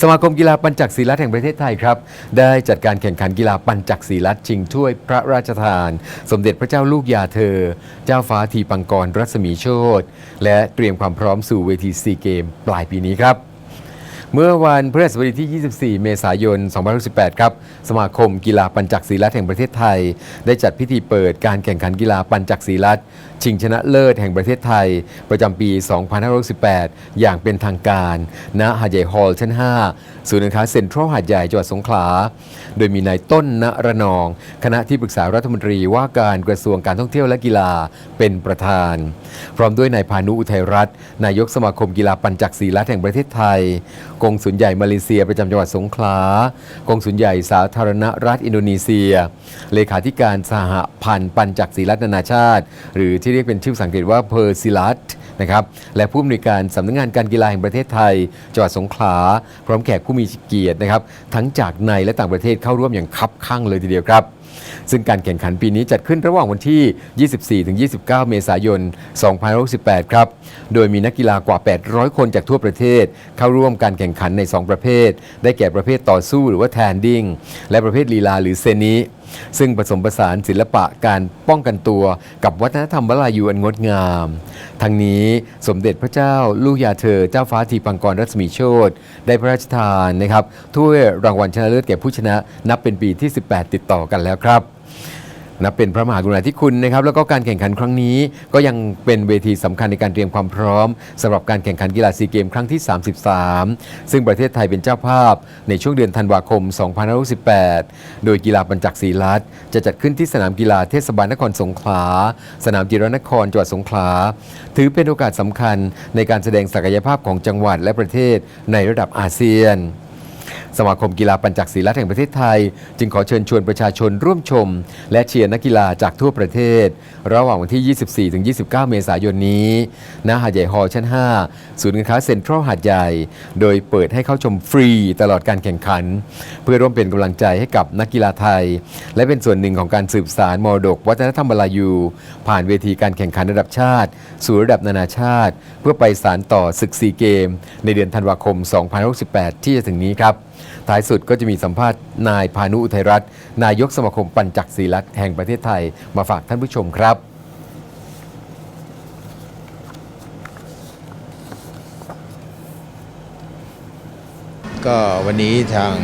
สมาคมกีฬาปัญจักศีลัดแห่งประเทศไทยครับ ได้จัดการแข่งขันกีฬาปัญจักศีลัดชิงถ้วยพระราชทาน สมเด็จพระเจ้าลูกยาเธอ เจ้าฟ้าทีปังกรรัศมีโชตและเตรียมความพร้อมสู่เวทีซีเกมปลายปีนี้ครับ เมื่อวันพฤหัสบดีที่ 24 เมษายน2018ครับ สมาคมกีฬาปัญจักศีลัดแห่งประเทศไทย ได้จัดพิธีเปิดการแข่งขันกีฬาปัญจักศีลัดชิงชนะเลิศแห่งประเทศไทย ประจำปี 2518อย่างเป็นทางการ ณ หาดใหญ่ฮอลล์ชั้น 5 ศูนย์การค้าเซ็นทรัลหาดใหญ่จังหวัดสงขลา โดยมีนายต้นณระนอง คณะที่ปรึกษารัฐมนตรีว่าการกระทรวงการท่องเที่ยวและกีฬาเป็นประธาน พร้อมด้วยนายพานุอุทัยรัตน์นายกสมาคมกีฬาปัญจักศีลัดแห่งประเทศไทยกงสุลใหญ่มาเลเซียประจำจังหวัดสงขลากงสุลใหญ่สาธารณรัฐอินโดนีเซีย เลขาธิการสหพันธ์ปัญจักศีลัดนานาชาติ หรือที่เรียกเป็นชื่อภาษาอังกฤษว่าเพอร์ซิลัดนะครับและผู้อำนวยการสำนักงานการกีฬาแห่งประเทศไทยจังหวัดสงขลา พร้อมแขกผู้มีเกียรตินะครับทั้งจากในและต่างประเทศเข้าร่วมอย่างคับข้างเลยทีเดียวครับ ซึ่งการแข่งขันปีนี้จัดขึ้นระหว่างวันที่ 24-29 เมษายน 2568 ครับ โดยมีนักกีฬากว่า 800 คนจากทั่วประเทศ เข้าร่วมการแข่งขันใน 2 ประเภท ได้แก่ประเภทต่อสู้หรือว่าแทนดิ้ง และประเภทลีลาหรือเซนิ ซึ่งผสมผสานศิลปะการป้องกันตัวกับวัฒนธรรมวลายูอันงดงาม ทั้งนี้สมเด็จพระเจ้าลูกยาเธอเจ้าฟ้าทีปังกรรัศมีโชตได้พระราชทานนะครับถ้วยรางวัลชนะเลิศแก่ผู้ชนะนับเป็นปีที่ 18 ติดต่อกันแล้วครับ นับเป็นพระมหากรุณาธิคุณนะครับแล้วก็การแข่งขันครั้งนี้ ก็ยังเป็นเวทีสำคัญในการเตรียมความพร้อมสำหรับการแข่งขันกีฬาซีเกมครั้งที่ 33 ซึ่งประเทศไทยเป็นเจ้าภาพ ในช่วงเดือนธันวาคม 2518โดยกีฬาปัญจักศีลัดจะจัดขึ้นที่สนามกีฬาเทศบาลนครสงขลา สนามจิรนครจังหวัดสงขลา ถือเป็นโอกาสสำคัญในการแสดงศักยภาพของจังหวัดและประเทศในระดับอาเซียน สมาคมกีฬาปัญจักศีลัดแห่งประเทศไทย จึงขอเชิญชวนประชาชนร่วมชม และเชียร์นักกีฬาจากทั่วประเทศ ระหว่างวันที่ 24-29 เมษายนนี้ณหาดใหญ่ฮอลล์ชั้น 5 ศูนย์การค้าเซ็นทรัลหาดใหญ่ โดยเปิดให้เข้าชมฟรีตลอดการแข่งขัน เพื่อร่วมเป็นกำลังใจให้กับนักกีฬาไทย และเป็นส่วนหนึ่งของการสืบสารมรดก วัฒนธรรมบาลายู ผ่านเวทีการแข่งขันระดับชาติ สู่ระดับนานาชาติ เพื่อไปสารต่อศึกซีเกม ในเดือนธันวาคม2568 ที่จะถึงนี้ครับ ท้ายสุดก็จะมีสัมภาษณ์นายพานุอุทัยรัตน์นายกสมาคมปัญจักศีลัดแห่งประเทศไทยมาฝากท่านผู้ชมครับก็วันนี้ทาง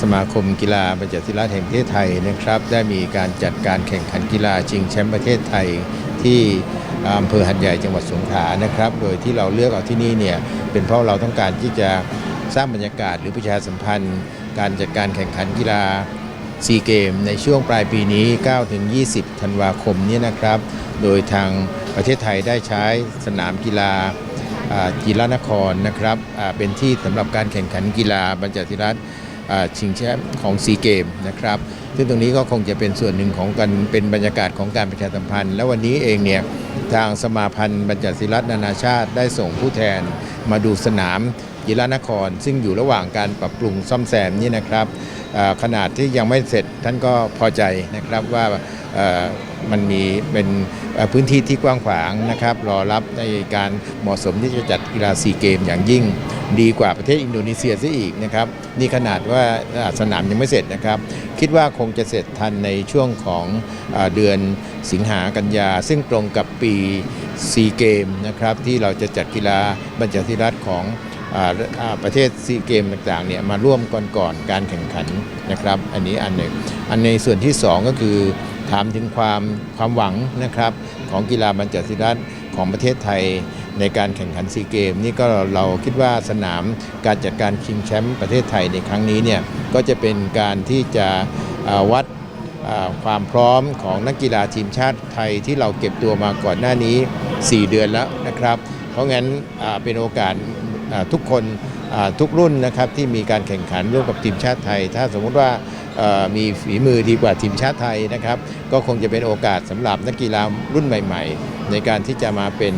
สมาคมกีฬาบัญญัติราชแห่งประเทศไทยนะครับ ได้มีการจัดการแข่งขันกีฬาชิงแชมป์ประเทศไทยที่อำเภอหัดใหญ่จังหวัดสงขลานะครับ โดยที่เราเลือกเอาที่นี่เนี่ยเป็นเพราะเราต้องการที่จะ สร้างบรรยากาศหรือประชาสัมพันธ์ การจัดการแข่งขันกีฬาซีเกมในช่วงปลายปีนี้ 9-20 ธันวาคมนี้นะครับ โดยทางประเทศไทยได้ใช้สนามกีฬาจีฬานครนะครับเป็นที่สำหรับการแข่งขันกีฬาบรรจัติรัฐชิงแชมป์ของซีเกมนะครับ ซึ่งตรงนี้ก็คงจะเป็นส่วนหนึ่งของการเป็นบรรยากาศของการประชาสัมพันธ์ และวันนี้เองเนี่ยทางสมาพันธ์บรรจัศิรัตนานาชาติได้ส่งผู้แทนมาดูสนามกีฬานคร ซึ่งอยู่ระหว่างการปรับปรุงซ่อมแซมนี่นะครับขนาดที่ยังไม่เสร็จท่านก็พอใจนะครับว่า มันมีเป็นพื้นที่ที่กว้างขวางนะครับ รอรับในการเหมาะสมที่จะจัดกีฬาซีเกมอย่างยิ่ง ดีกว่าประเทศอินโดนีเซียซะอีกนะครับ นี่ขนาดว่าสนามยังไม่เสร็จนะครับ คิดว่าคงจะเสร็จทันในช่วงของเดือนสิงหากันยา ซึ่งตรงกับปีซีเกมนะครับ ที่เราจะจัดกีฬาบรรจัติรัฐของอประเทศซีเกมต่างๆเนี่ยมาร่วมก่อนก่อนการแข่งขันนะครับ อันนี้อันหนึ่งอันในส่วนที่ 2 ก็คือ ถามถึงความความหวังนะครับของกีฬาบรรจัติรัฐของประเทศไทยในการแข่งขันซีเกม นี่ก็เราคิดว่าสนามการจัดการชิงแชมป์ประเทศไทยในครั้งนี้เนี่ยก็จะเป็นการที่จะวัดความพร้อมของนักกีฬาทีมชาติไทยที่เราเก็บตัวมาก่อนหน้านี้ 4 เดือนแล้วนะครับ เพราะงั้นเป็นโอกาสทุกคน ทุกรุ่นนะครับที่มีการแข่งขันร่วมกับทีมชาติไทย ถ้าสมมุติว่ามีฝีมือดีกว่าทีมชาติไทยนะครับ ก็คงจะเป็นโอกาสสำหรับนักกีฬารุ่นใหม่ ๆ ในการที่จะมาเป็น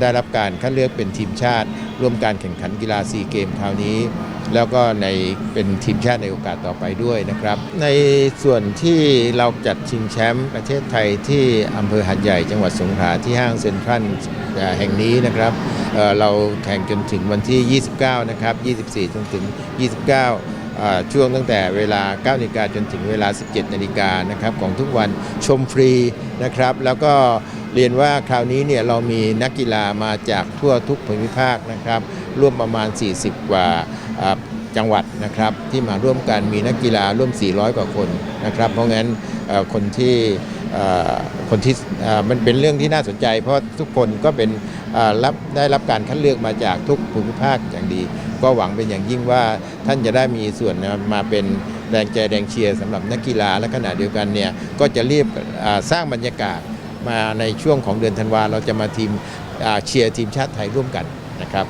ได้รับการคัดเลือกเป็นทีมชาติ ร่วมการแข่งขันกีฬาซีเกมคราวนี้ แล้วก็ในเป็นทีมชาติในโอกาสต่อไปด้วยนะครับ ในส่วนที่เราจัดชิงแชมป์ประเทศไทยที่อำเภอหัดใหญ่จังหวัดสงขลาที่ห้างเซ็นทรัลแห่งนี้นะครับเเราแข่งจนถึงวันที่ 29 นะครับ 24 จนถึง 29อ่าช่วงตั้งแต่เวลา 9นาฬิกาจนถึงเวลา 17นาฬิกานะครับของทุกวันชมฟรีนะครับ แล้วก็เรียนว่าคราวนี้เนี่ยเรามีนักกีฬามาจากทั่วทุกภูมิภาคนะครับ ร่วมประมาณ 40 กว่า จังหวัดนะครับที่มาร่วมกันมีนักกีฬาร่วม 400 กว่าคนนะครับ เพราะงั้นคนที่คนที่มันเป็นเรื่องที่น่าสนใจ เพราะทุกคนก็เป็นรับได้รับการคัดเลือกมาจากทุกภูมิภาคอย่างดี ก็หวังเป็นอย่างยิ่งว่าท่านจะได้มีส่วนมาเป็นแรงใจแรงเชียร์สำหรับนักกีฬาและขณะเดียวกันเนี่ยก็จะรีบสร้างบรรยากาศมาในช่วงของเดือนธันวาเราจะมาทีมเชียร์ทีมชาติไทยร่วมกันนะครับ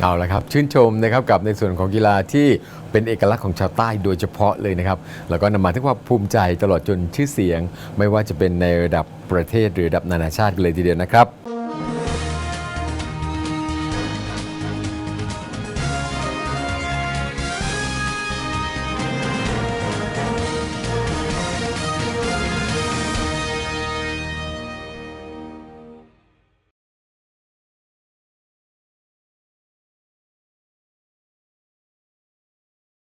เอาละครับ ชื่นชมนะครับกับในส่วนของกีฬาที่เป็นเอกลักษณ์ของชาวใต้โดยเฉพาะเลยนะครับ แล้วก็นำมาถึงความภูมิใจตลอดจนชื่อเสียง ไม่ว่าจะเป็นในระดับประเทศหรือระดับนานาชาติกันเลยทีเดียวนะครับ